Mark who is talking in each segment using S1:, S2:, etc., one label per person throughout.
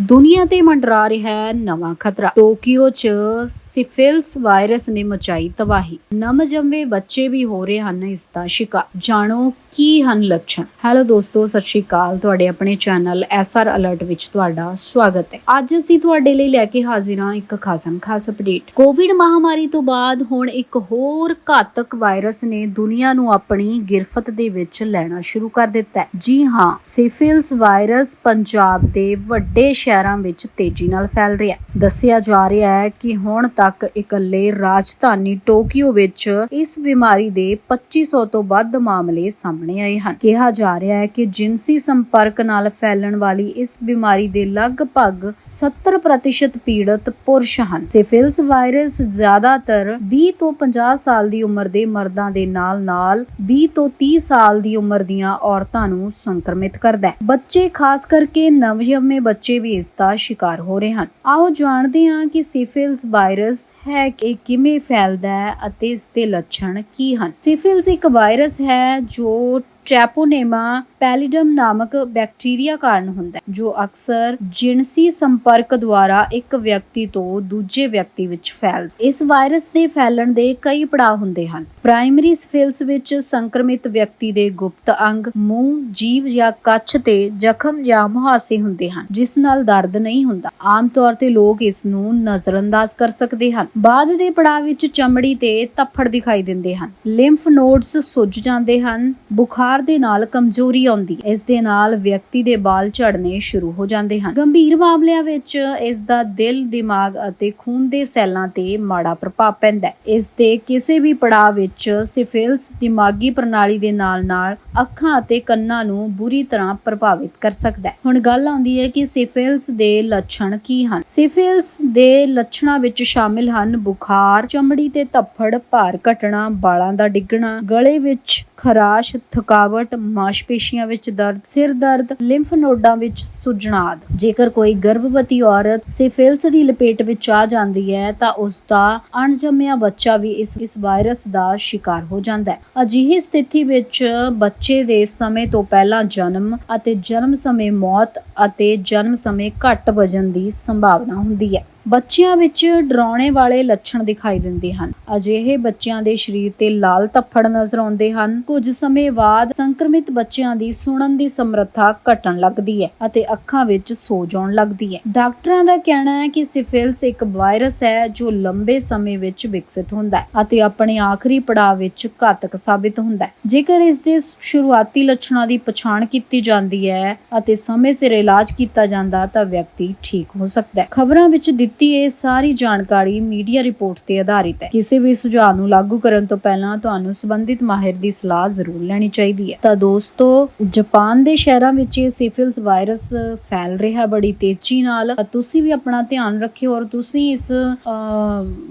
S1: ਦੁਨੀਆ ਤੇ ਮੰਡਰਾ ਰਿਹਾ ਹੈ ਨਵਾਂ ਖਤਰਾ। ਟੋਕੀਓ 'ਚ ਸਿਫਿਲਸ ਵਾਇਰਸ ਨੇ ਮਚਾਈ ਤਬਾਹੀ। ਨਵਜੰਮੇ ਬੱਚੇ ਵੀ ਹੋ ਰਹੇ ਹਨ ਇਸ ਦਾ ਸ਼ਿਕਾਰ। ਜਾਣੋ ਕੀ ਹਨ ਲੱਛਣ। ਹੈਲੋ ਦੋਸਤੋ, ਸਤਿ ਸ਼੍ਰੀ ਅਕਾਲ। ਤੁਹਾਡੇ ਆਪਣੇ ਚੈਨਲ ਐਸਆਰ ਅਲਰਟ ਵਿੱਚ ਤੁਹਾਡਾ ਸਵਾਗਤ ਹੈ। ਅੱਜ ਅਸੀਂ ਤੁਹਾਡੇ ਲਈ ਲੈ ਕੇ ਹਾਜ਼ਰ ਹਾਂ ਇੱਕ ਖਾਸਮ ਖਾਸ ਅਪਡੇਟ। ਕੋਵਿਡ ਮਹਾਮਾਰੀ ਤੋਂ ਬਾਅਦ ਹੁਣ ਇੱਕ ਹੋਰ ਘਾਤਕ ਵਾਇਰਸ ਨੇ ਦੁਨੀਆ ਨੂੰ ਆਪਣੀ ਗਿਰਫਤ ਦੇ ਵਿੱਚ ਲੈਣਾ ਸ਼ੁਰੂ ਕਰ ਦਿੱਤਾ ਹੈ। ਜੀ ਹਾਂ, ਸਿਫਿਲਸ ਵਾਇਰਸ ਪੰਜਾਬ ਦੇ ਵੱਡੇ ਸ਼ਹਿਰਾਂ ਵਿੱਚ ਤੇਜ਼ੀ ਨਾਲ ਫੈਲ ਰਿਹਾ ਹੈ। ਦੱਸਿਆ ਜਾ ਰਿਹਾ ਹੈ ਕਿ ਹੁਣ ਤੱਕ ਇਕੱਲੇ ਰਾਜਧਾਨੀ ਟੋਕੀਓ ਵਿੱਚ ਇਸ ਬਿਮਾਰੀ ਦੇ 2500 ਤੋਂ ਵੱਧ ਮਾਮਲੇ ਸਾਹਮਣੇ ਆਏ ਹਨ। ਕਿਹਾ ਜਾ ਰਿਹਾ ਹੈ ਕਿ ਜਿਨਸੀ ਸੰਪਰਕ ਨਾਲ ਫੈਲਣ ਵਾਲੀ ਇਸ ਬਿਮਾਰੀ ਦੇ ਲਗਭਗ 70% ਪੀੜਤ ਪੁਰਸ਼ ਹਨ। ਸਿਫਿਲਸ ਵਾਇਰਸ ਜ਼ਿਆਦਾਤਰ 20 ਤੋਂ 50 ਸਾਲ ਦੀ ਉਮਰ ਦੇ ਮਰਦਾਂ ਦੇ ਨਾਲ-ਨਾਲ 20 ਤੋਂ 30 ਸਾਲ ਦੀ ਉਮਰ ਦੀਆਂ ਔਰਤਾਂ ਨੂੰ ਸੰਕਰਮਿਤ ਕਰਦਾ ਹੈ। ਬੱਚੇ ਖਾਸ ਕਰਕੇ ਨਵਜੰਮੇ ਬੱਚੇ ਵੀ ਇਸ ਦਾ ਸ਼ਿਕਾਰ ਹੋ ਰਹੇ ਹਨ। ਆਓ ਜਾਣਦੇ ਹਾਂ ਕਿ ਸਿਫਿਲਸ ਵਾਇਰਸ ਹੈ ਕਿ ਇਹ ਕਿਵੇਂ ਫੈਲਦਾ ਹੈ ਅਤੇ ਇਸ ਦੇ ਲੱਛਣ ਕੀ ਹਨ। ਸਿਫਿਲਸ ਇੱਕ ਵਾਇਰਸ ਹੈ ਜੋ ਟ੍ਰੈਪੋਨੇਮਾ ਪੈਲੀਡਮ ਨਾਮਕ ਬੈਕਟੀਰੀਆ ਕਾਰਨ ਹੁੰਦਾ ਹੈ, ਜੋ ਅਕਸਰ ਜਿਨਸੀ ਸੰਪਰਕ ਦੁਆਰਾ ਇੱਕ ਵਿਅਕਤੀ ਤੋਂ ਦੂਜੇ ਵਿਅਕਤੀ ਵਿੱਚ ਫੈਲਦਾ ਇਸ ਵਾਇਰਸ ਦੇ ਫੈਲਣ ਦੇ ਕਈ ਪੜਾਅ ਹੁੰਦੇ ਹਨ। ਪ੍ਰਾਇਮਰੀ ਸਿਫਿਲਸ ਵਿੱਚ ਸੰਕਰਮਿਤ ਵਿਅਕਤੀ ਦੇ ਗੁਪਤ ਅੰਗ, ਮੂੰਹ ਜੀਭ ਜਾਂ ਕੱਛ ਤੇ ਜ਼ਖਮ ਜਾਂ ਮੁਹਾਸੇ ਹੁੰਦੇ ਹਨ, ਜਿਸ ਨਾਲ ਦਰਦ ਨਹੀਂ ਹੁੰਦਾ। ਆਮ ਤੌਰ ਤੇ ਲੋਕ ਇਸ ਨੂੰ ਨਜ਼ਰਅੰਦਾਜ਼ ਕਰ ਸਕਦੇ ਹਨ। ਬਾਅਦ ਦੇ ਪੜਾਅ ਵਿੱਚ ਚਮੜੀ ਤੇ ਧੱਫੜ ਦਿਖਾਈ ਦਿੰਦੇ ਹਨ। ਲਿੰਫ ਨੋਡਸ ਸੁੱਜ ਜਾਂਦੇ ਹਨ। ਬੁਖਾਰ ਦੇ ਨਾਲ ਕਮਜ਼ੋਰੀ ਆਉਂਦੀ। ਹੈ ਇਸ ਦੇ ਨਾਲ ਵਿਅਕਤੀ ਦੇ ਵਾਲ ਝੜਨੇ ਸ਼ੁਰੂ ਹੋ ਜਾਂਦੇ ਹਨ। ਗੰਭੀਰ ਮਾਮਲਿਆਂ ਵਿੱਚ ਇਸ ਦਾ ਦਿਲ, ਦਿਮਾਗ ਅਤੇ ਖੂਨ ਦੇ ਸੈੱਲਾਂ ਤੇ ਮਾੜਾ ਪ੍ਰਭਾਵ ਪੈਂਦਾ ਹੈ। ਇਸ ਦੇ ਕਿਸੇ ਵੀ ਪੜਾਅ ਵਿੱਚ ਸਿਫਿਲਸ ਦਿਮਾਗੀ ਪ੍ਰਣਾਲੀ ਦੇ ਨਾਲ-ਨਾਲ ਅੱਖਾਂ ਅਤੇ ਕੰਨਾਂ ਨੂੰ ਬੁਰੀ ਤਰ੍ਹਾਂ ਪ੍ਰਭਾਵਿਤ ਕਰ ਸਕਦਾ ਹੈ। ਹੁਣ ਗੱਲ ਆਉਂਦੀ ਹੈ ਕਿ ਸਿਫਿਲਸ ਦੇ ਲੱਛਣ ਕੀ ਹਨ? ਸਿਫਿਲਸ ਦੇ ਲੱਛਣਾਂ ਵਿੱਚ ਸ਼ਾਮਿਲ ਹਨ ਬੁਖਾਰ, ਚਮੜੀ ਤੇ ਧੱਫੜ, ਭਾਰ ਘਟਣਾ ਬਾਲਾਂ ਦਾ ਡਿੱਗਣਾ, ਗਲੇ ਵਿੱਚ ਖਰਾਸ਼, ਥਕਾਵਟ, ਮਾਸਪੇਸ਼ੀਆਂ ਵਿੱਚ ਦਰਦ, ਸਿਰ ਦਰਦ, ਲਿੰਫ ਨੋਡਾਂ ਵਿੱਚ ਸੁੱਜਣਾ ਆਦਿ ਜੇਕਰ ਕੋਈ ਗਰਭਵਤੀ ਔਰਤ ਸਿਫਿਲਸ ਦੀ ਲਪੇਟ ਵਿੱਚ ਆ ਜਾਂਦੀ ਹੈ, ਤਾਂ ਉਸ ਦਾ ਅਣਜੰਮਿਆ ਬੱਚਾ ਵੀ ਇਸ ਇਸ ਵਾਇਰਸ ਦਾ ਸ਼ਿਕਾਰ ਹੋ ਜਾਂਦਾ ਹੈ। ਅਜਿਹੀ ਸਥਿਤੀ ਵਿੱਚ ਬੱਚੇ ਦੇ ਸਮੇਂ ਤੋਂ ਪਹਿਲਾਂ ਜਨਮ ਅਤੇ ਜਨਮ ਸਮੇਂ ਮੌਤ ਅਤੇ ਜਨਮ ਸਮੇਂ ਘੱਟ ਵਜਨ ਦੀ ਸੰਭਾਵਨਾ ਹੁੰਦੀ ਹੈ। ਬੱਚਿਆਂ ਵਿੱਚ ਡਰਾਉਣੇ ਵਾਲੇ ਲੱਛਣ ਦਿਖਾਈ ਦਿੰਦੇ ਹਨ। ਅਜਿਹੇ ਬੱਚਿਆਂ ਦੇ ਸਰੀਰ ਤੇ ਲਾਲ ਧੱਫੜ ਨਜ਼ਰ ਆਉਂਦੇ ਹਨ। ਕੁਝ ਸਮੇਂ ਬਾਅਦ ਸੰਕਰਮਿਤ ਬੱਚਿਆਂ ਦੀ ਸੁਣਨ ਦੀ ਸਮਰੱਥਾ ਘਟਣ ਲੱਗਦੀ ਹੈ ਅਤੇ ਅੱਖਾਂ ਵਿੱਚ ਸੋਜ ਆਉਣ ਲੱਗਦੀ ਹੈ। ਡਾਕਟਰਾਂ ਦਾ ਕਹਿਣਾ ਹੈ ਕਿ ਸਿਫਿਲਸ ਇੱਕ ਵਾਇਰਸ ਹੈ ਜੋ ਲੰਬੇ ਸਮੇਂ ਵਿੱਚ ਵਿਕਸਿਤ ਹੁੰਦਾ ਹੈ ਅਤੇ ਆਪਣੇ ਆਖਰੀ ਪੜਾਅ ਵਿੱਚ ਘਾਤਕ ਸਾਬਿਤ ਹੁੰਦਾ ਹੈ। ਜੇਕਰ ਇਸ ਦੇ ਸ਼ੁਰੂਆਤੀ ਲੱਛਣਾਂ ਦੀ ਪਛਾਣ ਕੀਤੀ ਜਾਂਦੀ ਹੈ ਅਤੇ ਸਮੇਂ ਸਿਰ ਇਲਾਜ ਕੀਤਾ ਜਾਂਦਾ ਤਾਂ ਵਿਅਕਤੀ ਠੀਕ ਹੋ ਸਕਦਾ ਹੈ। ਖਬਰਾਂ ਵਿੱਚ ਦਿੱਤੀ ਇਹ ਸਾਰੀ ਜਾਣਕਾਰੀ ਮੀਡੀਆ ਰਿਪੋਰਟ ਤੇ ਆਧਾਰਿਤ ਹੈ। ਕਿਸੇ ਵੀ ਸੁਝਾਅ ਨੂੰ ਲਾਗੂ ਕਰਨ ਤੋਂ ਪਹਿਲਾਂ ਤੁਹਾਨੂੰ ਸੰਬੰਧਿਤ ਮਾਹਿਰ ਦੀ ਸਲਾਹ ਜ਼ਰੂਰ ਲੈਣੀ ਚਾਹੀਦੀ ਹੈ। ਤਾਂ ਦੋਸਤੋ, ਜਾਪਾਨ ਦੇ ਸ਼ਹਿਰਾਂ ਵਿੱਚ ਇਹ ਸਿਫਿਲਸ ਵਾਇਰਸ ਫੈਲ ਰਿਹਾ ਬੜੀ ਤੇਜ਼ੀ ਨਾਲ। ਤੁਸੀਂ ਵੀ ਆਪਣਾ ਧਿਆਨ ਰੱਖਿਓ ਔਰ ਤੁਸੀਂ ਇਸ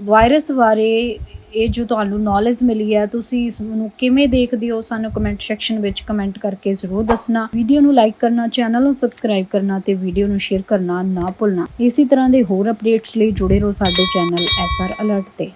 S1: ਵਾਇਰਸ ਬਾਰੇ ਇਹ ਜੋ ਤੁਹਾਨੂੰ ਨੌਲੇਜ ਮਿਲੀ ਹੈ, ਤੁਸੀਂ ਇਸ ਨੂੰ ਕਿਵੇਂ ਦੇਖਦੇ ਹੋ, ਸਾਨੂੰ ਕਮੈਂਟ ਸੈਕਸ਼ਨ ਵਿੱਚ ਕਮੈਂਟ ਕਰਕੇ ਜ਼ਰੂਰ ਦੱਸਣਾ। ਵੀਡੀਓ ਨੂੰ ਲਾਈਕ ਕਰਨਾ ਚੈਨਲ ਨੂੰ ਸਬਸਕ੍ਰਾਈਬ ਕਰਨਾ ਤੇ ਵੀਡੀਓ ਨੂੰ ਸ਼ੇਅਰ ਕਰਨਾ ਨਾ ਭੁੱਲਣਾ। ਇਸੇ ਤਰ੍ਹਾਂ ਦੇ ਹੋਰ ਅਪਡੇਟਸ ਲਈ ਜੁੜੇ ਰਹੋ ਸਾਡੇ ਚੈਨਲ ਐਸਆਰ ਅਲਰਟ ਤੇ।